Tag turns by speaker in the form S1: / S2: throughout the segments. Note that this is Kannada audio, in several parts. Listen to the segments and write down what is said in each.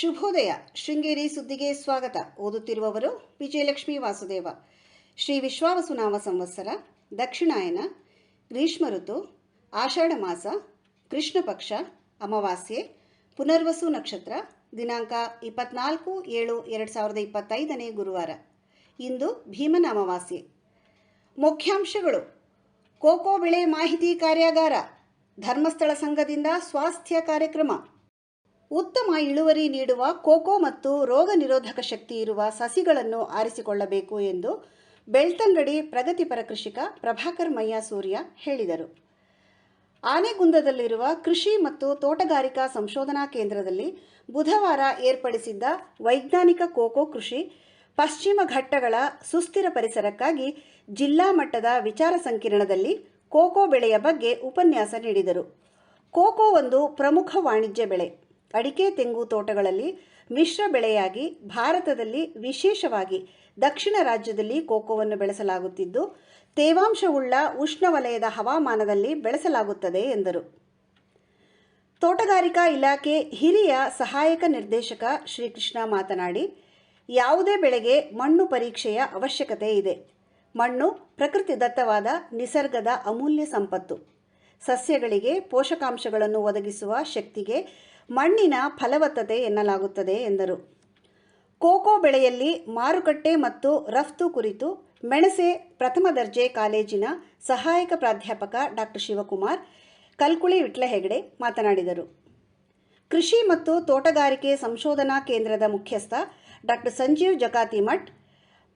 S1: ಶುಭೋದಯ. ಶೃಂಗೇರಿ ಸುದ್ದಿಗೆ ಸ್ವಾಗತ. ಓದುತ್ತಿರುವವರು ವಿಜಯಲಕ್ಷ್ಮಿ ವಾಸುದೇವ. ಶ್ರೀ ವಿಶ್ವಾವಸುನಾಮ ಸಂವತ್ಸರ, ದಕ್ಷಿಣಾಯನ, ಗ್ರೀಷ್ಮ ಋತು, ಆಷಾಢ ಮಾಸ, ಕೃಷ್ಣ ಪಕ್ಷ, ಅಮಾವಾಸ್ಯೆ, ಪುನರ್ವಸು ನಕ್ಷತ್ರ, ದಿನಾಂಕ ಇಪ್ಪತ್ನಾಲ್ಕು ಏಳು ಎರಡು ಸಾವಿರದ ಇಪ್ಪತ್ತೈದನೇ ಗುರುವಾರ. ಇಂದು ಭೀಮನ ಅಮಾವಾಸ್ಯೆ. ಮುಖ್ಯಾಂಶಗಳು. ಕೋಕೋ ಬೆಳೆ ಮಾಹಿತಿ ಕಾರ್ಯಾಗಾರ. ಧರ್ಮಸ್ಥಳ ಸಂಘದಿಂದ ಸ್ವಾಸ್ಥ್ಯ ಕಾರ್ಯಕ್ರಮ. ಉತ್ತಮ ಇಳುವರಿ ನೀಡುವ ಕೋಕೋ ಮತ್ತು ರೋಗ ನಿರೋಧಕ ಶಕ್ತಿ ಇರುವ ಸಸಿಗಳನ್ನು ಆರಿಸಿಕೊಳ್ಳಬೇಕು ಎಂದು ಬೆಳ್ತಂಗಡಿ ಪ್ರಗತಿಪರ ಕೃಷಿಕ ಪ್ರಭಾಕರ್ ಮಯ್ಯ ಸೂರ್ಯ ಹೇಳಿದರು. ಆನೆಗುಂದದಲ್ಲಿರುವ ಕೃಷಿ ಮತ್ತು ತೋಟಗಾರಿಕಾ ಸಂಶೋಧನಾ ಕೇಂದ್ರದಲ್ಲಿ ಬುಧವಾರ ಏರ್ಪಡಿಸಿದ್ದ ವೈಜ್ಞಾನಿಕ ಕೋಕೋ ಕೃಷಿ ಪಶ್ಚಿಮ ಘಟ್ಟಗಳ ಸುಸ್ಥಿರ ಪರಿಸರಕ್ಕಾಗಿ ಜಿಲ್ಲಾ ಮಟ್ಟದ ವಿಚಾರ ಸಂಕಿರಣದಲ್ಲಿ ಕೋಕೋ ಬೆಳೆಯ ಬಗ್ಗೆ ಉಪನ್ಯಾಸ ನೀಡಿದರು. ಕೋಕೋ ಒಂದು ಪ್ರಮುಖ ವಾಣಿಜ್ಯ ಬೆಳೆ. ಅಡಿಕೆ, ತೆಂಗು ತೋಟಗಳಲ್ಲಿ ಮಿಶ್ರ ಬೆಳೆಯಾಗಿ ಭಾರತದಲ್ಲಿ ವಿಶೇಷವಾಗಿ ದಕ್ಷಿಣ ರಾಜ್ಯದಲ್ಲಿ ಕೋಕೋವನ್ನು ಬೆಳೆಸಲಾಗುತ್ತಿದ್ದು, ತೇವಾಂಶವುಳ್ಳ ಉಷ್ಣವಲಯದ ಹವಾಮಾನದಲ್ಲಿ ಬೆಳೆಸಲಾಗುತ್ತದೆ ಎಂದರು. ತೋಟಗಾರಿಕಾ ಇಲಾಖೆ ಹಿರಿಯ ಸಹಾಯಕ ನಿರ್ದೇಶಕ ಶ್ರೀಕೃಷ್ಣ ಮಾತನಾಡಿ, ಯಾವುದೇ ಬೆಳೆಗೆ ಮಣ್ಣು ಪರೀಕ್ಷೆಯ ಅವಶ್ಯಕತೆ ಇದೆ. ಮಣ್ಣು ಪ್ರಕೃತಿ ದತ್ತವಾದ ನಿಸರ್ಗದ ಅಮೂಲ್ಯ ಸಂಪತ್ತು. ಸಸ್ಯಗಳಿಗೆ ಪೋಷಕಾಂಶಗಳನ್ನು ಒದಗಿಸುವ ಶಕ್ತಿಗೆ ಮಣ್ಣಿನ ಫಲವತ್ತತೆ ಎನ್ನಲಾಗುತ್ತದೆ ಎಂದರು. ಕೋಕೋ ಬೆಳೆಯಲ್ಲಿ ಮಾರುಕಟ್ಟೆ ಮತ್ತು ರಫ್ತು ಕುರಿತು ಮೆಣಸೆ ಪ್ರಥಮ ದರ್ಜೆ ಕಾಲೇಜಿನ ಸಹಾಯಕ ಪ್ರಾಧ್ಯಾಪಕ ಡಾಕ್ಟರ್ ಶಿವಕುಮಾರ್ ಕಲ್ಕುಳಿ ವಿಟ್ಲ ಹೆಗಡೆ ಮಾತನಾಡಿದರು. ಕೃಷಿ ಮತ್ತು ತೋಟಗಾರಿಕೆ ಸಂಶೋಧನಾ ಕೇಂದ್ರದ ಮುಖ್ಯಸ್ಥ ಡಾಕ್ಟರ್ ಸಂಜೀವ್ ಜಕಾತಿಮಠ್,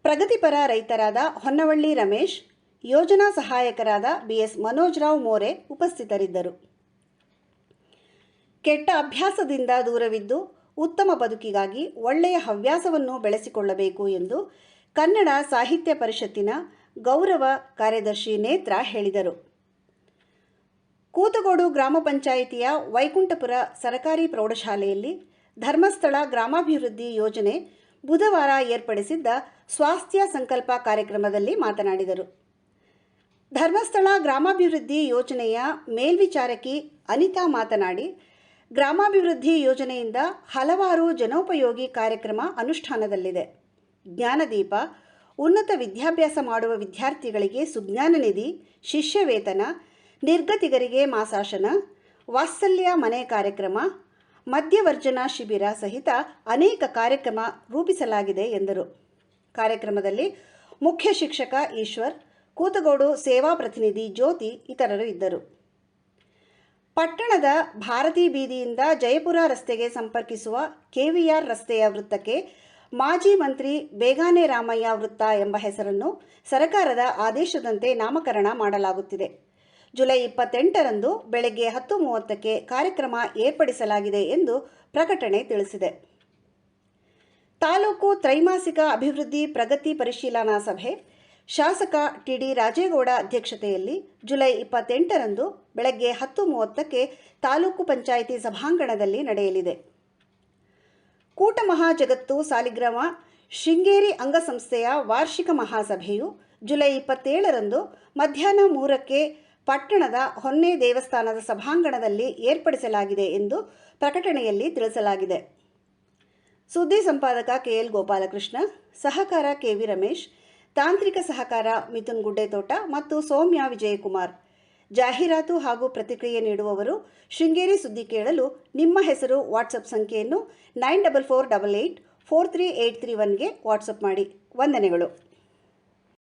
S1: ಪ್ರಗತಿಪರ ರೈತರಾದ ಹೊನ್ನವಳ್ಳಿ ರಮೇಶ್, ಯೋಜನಾ ಸಹಾಯಕರಾದ ಬಿಎಸ್ ಮನೋಜ್ರಾವ್ ಮೋರೆ ಉಪಸ್ಥಿತರಿದ್ದರು. ಕೆಟ್ಟ ಅಭ್ಯಾಸದಿಂದ ದೂರವಿದ್ದು ಉತ್ತಮ ಬದುಕಿಗಾಗಿ ಒಳ್ಳೆಯ ಹವ್ಯಾಸವನ್ನು ಬೆಳೆಸಿಕೊಳ್ಳಬೇಕು ಎಂದು ಕನ್ನಡ ಸಾಹಿತ್ಯ ಪರಿಷತ್ತಿನ ಗೌರವ ಕಾರ್ಯದರ್ಶಿ ನೇತ್ರ ಹೇಳಿದರು. ಕೂತಗೋಡು ಗ್ರಾಮ ಪಂಚಾಯಿತಿಯ ವೈಕುಂಠಪುರ ಸರಕಾರಿ ಪ್ರೌಢಶಾಲೆಯಲ್ಲಿ ಧರ್ಮಸ್ಥಳ ಗ್ರಾಮಾಭಿವೃದ್ಧಿ ಯೋಜನೆ ಬುಧವಾರ ಏರ್ಪಡಿಸಿದ್ದ ಸ್ವಾಸ್ಥ್ಯ ಸಂಕಲ್ಪ ಕಾರ್ಯಕ್ರಮದಲ್ಲಿ ಮಾತನಾಡಿದರು. ಧರ್ಮಸ್ಥಳ ಗ್ರಾಮಾಭಿವೃದ್ಧಿ ಯೋಜನೆಯ ಮೇಲ್ವಿಚಾರಕಿ ಅನಿತಾ ಮಾತನಾಡಿ ಗ್ರಾಮಾಭಿವೃದ್ಧಿ ಯೋಜನೆಯಿಂದ ಹಲವಾರು ಜನೋಪಯೋಗಿ ಕಾರ್ಯಕ್ರಮ ಅನುಷ್ಠಾನದಲ್ಲಿದೆ. ಜ್ಞಾನದೀಪ, ಉನ್ನತ ವಿದ್ಯಾಭ್ಯಾಸ ಮಾಡುವ ವಿದ್ಯಾರ್ಥಿಗಳಿಗೆ ಸುಜ್ಞಾನ ನಿಧಿ ಶಿಷ್ಯ ವೇತನ ನಿರ್ಗತಿಗರಿಗೆ ಮಾಸಾಶನ, ವಾತ್ಸಲ್ಯ ಮನೆ ಕಾರ್ಯಕ್ರಮ, ಮದ್ಯವರ್ಜನ ಶಿಬಿರ ಸಹಿತ ಅನೇಕ ಕಾರ್ಯಕ್ರಮ ರೂಪಿಸಲಾಗಿದೆ ಎಂದರು. ಕಾರ್ಯಕ್ರಮದಲ್ಲಿ ಮುಖ್ಯ ಶಿಕ್ಷಕ ಈಶ್ವರ್, ಕೂತಗೋಡು ಸೇವಾ ಪ್ರತಿನಿಧಿ ಜ್ಯೋತಿ ಇತರರು ಇದ್ದರು. ಪಟ್ಟಣದ ಭಾರತಿ ಬೀದಿಯಿಂದ ಜಯಪುರ ರಸ್ತೆಗೆ ಸಂಪರ್ಕಿಸುವ ಕೆವಿಆರ್ ರಸ್ತೆಯ ವೃತ್ತಕ್ಕೆ ಮಾಜಿ ಮಂತ್ರಿ ಬೇಗಾನೆ ರಾಮಯ್ಯ ವೃತ್ತ ಎಂಬ ಹೆಸರನ್ನು ಸರಕಾರದ ಆದೇಶದಂತೆ ನಾಮಕರಣ ಮಾಡಲಾಗುತ್ತಿದೆ. ಜುಲೈ ಇಪ್ಪತ್ತೆಂಟರಂದು ಬೆಳಗ್ಗೆ ಹತ್ತು ಮೂವತ್ತಕ್ಕೆ ಕಾರ್ಯಕ್ರಮ ಏರ್ಪಡಿಸಲಾಗಿದೆ ಎಂದು ಪ್ರಕಟಣೆ ತಿಳಿಸಿದೆ. ತಾಲೂಕು ತ್ರೈಮಾಸಿಕ ಅಭಿವೃದ್ಧಿ ಪ್ರಗತಿ ಪರಿಶೀಲನಾ ಸಭೆ ಶಾಸಕ ಟಿಡಿ ರಾಜೇಗೌಡ ಅಧ್ಯಕ್ಷತೆಯಲ್ಲಿ ಜುಲೈ ಇಪ್ಪತ್ತೆಂಟರಂದು ಬೆಳಗ್ಗೆ ಹತ್ತು ಮೂವತ್ತಕ್ಕೆ ತಾಲೂಕು ಪಂಚಾಯಿತಿ ಸಭಾಂಗಣದಲ್ಲಿ ನಡೆಯಲಿದೆ. ಕೂಟ ಮಹಾಜಗತ್ತು ಸಾಲಿಗ್ರಾಮ ಶೃಂಗೇರಿ ಅಂಗಸಂಸ್ಥೆಯ ವಾರ್ಷಿಕ ಮಹಾಸಭೆಯು ಜುಲೈ ಇಪ್ಪತ್ತೇಳರಂದು ಮಧ್ಯಾಹ್ನ ಮೂರಕ್ಕೆ ಪಟ್ಟಣದ ಹೊನ್ನೆ ದೇವಸ್ಥಾನದ ಸಭಾಂಗಣದಲ್ಲಿ ಏರ್ಪಡಿಸಲಾಗಿದೆ ಎಂದು ಪ್ರಕಟಣೆಯಲ್ಲಿ ತಿಳಿಸಲಾಗಿದೆ. ಸುದ್ದಿ ಸಂಪಾದಕ ಕೆಎಲ್ ಗೋಪಾಲಕೃಷ್ಣ, ಸಹಕಾರ ಕೆವಿ ರಮೇಶ್ ತಾಂತ್ರಿಕ ಸಹಕಾರ ಮಿಥುನ್ ಗುಡ್ಡೆತೋಟ ಮತ್ತು ಸೌಮ್ಯ ವಿಜಯಕುಮಾರ್. ಜಾಹೀರಾತು ಹಾಗೂ ಪ್ರತಿಕ್ರಿಯೆ ನೀಡುವವರು ಶೃಂಗೇರಿ ಸುದ್ದಿ ಕೇಳಲು ನಿಮ್ಮ ಹೆಸರು, ವಾಟ್ಸಪ್ ಸಂಖ್ಯೆಯನ್ನು nine double four double eight four three eight three ಒನ್ಗೆ WhatsApp ಮಾಡಿ. ವಂದನೆಗಳು.